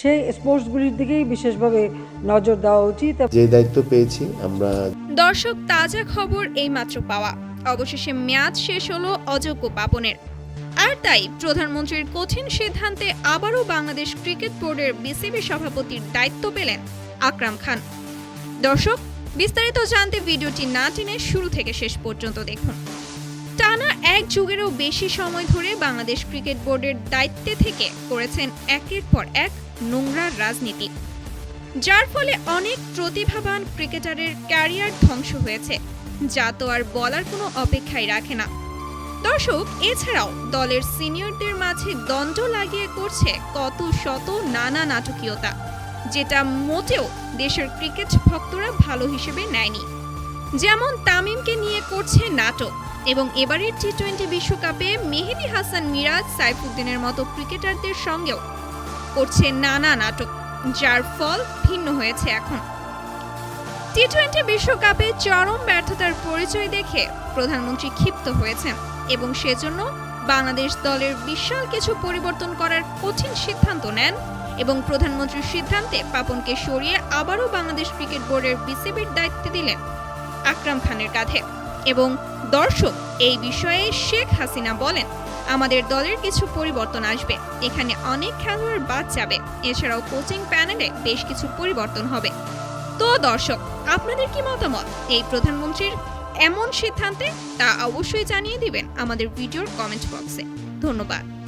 সেই স্পোর্টসগুলির দিকেই বিশেষভাবে নজর দেওয়া উচিত। যে দায়িত্ব পেয়েছি আমরা দর্শক তাজা খবর এইমাত্র পাওয়া। অবশেষে মেয়াদ শেষ হলো অযোগ্য পাপনের। আর তাই প্রধানমন্ত্রীর কঠিন সিদ্ধান্তে আবারও বাংলাদেশ ক্রিকেট বোর্ডের বিসিবি সভাপতির দায়িত্ব পেলেন আকরাম খান। দর্শক বিস্তারিত জানতে ভিডিওটি না টেনে শুরু থেকে শেষ পর্যন্ত দেখুন। এক যুগেরও বেশি সময় ধরে বাংলাদেশ ক্রিকেট বোর্ডের দায়িত্বে থেকে করেছেন একের পর এক নোংরা রাজনীতি। যার ফলে অনেক প্রতিভাবান ক্রিকেটারের ক্যারিয়ার ধ্বংস হয়েছে, যা তো আর বলার কোনো অপেক্ষাই রাখে না। দর্শক, এছাড়াও দলের সিনিয়রদের মাঝে দ্বন্দ্ব লাগিয়ে করছে কত শত নানা নাটকীয়তা, যেটা মোটেও দেশের ক্রিকেট ভক্তরা ভালো হিসেবে নেয়নি। যেমন তামিমকে নিয়ে করছে নাটক এবং এবারের টি টোয়েন্টি বিশ্বকাপে মেহেদি হাসান মিরাজ, সাইফুদ্দিনের মতো ক্রিকেটারদের সঙ্গেও করছে নানা নাটক, যার ফল ভিন্ন হয়েছে এখন। টি টোয়েন্টি বিশ্বকাপে চরম ব্যর্থতার পরিচয় দেখে প্রধানমন্ত্রী ক্ষিপ্ত হয়েছেন এবং সেজন্য বাংলাদেশ দলের বিশাল কিছু পরিবর্তন করার কঠিন সিদ্ধান্ত নেন এবং প্রধানমন্ত্রীর সিদ্ধান্তে পাপনকে সরিয়ে আবারও বাংলাদেশ ক্রিকেট বোর্ডের বিসিবির দায়িত্ব দিলেন আকরাম খানের কাঁধে। এবং দর্শক, এই বিষয়ে শেখ হাসিনা বলেন, আমাদের দলের কিছু পরিবর্তন আসবে। এখানে অনেক খেলোয়াড় বাদ যাবে। এছাড়াও কোচিং প্যানেলে বেশ কিছু পরিবর্তন হবে। তো দর্শক, আপনাদের কি মতামত? এই প্রধানমন্ত্রীর এমন সিদ্ধান্তে? তা অবশ্যই জানিয়ে দিবেন আমাদের ভিডিওর কমেন্ট বক্সে। ধন্যবাদ।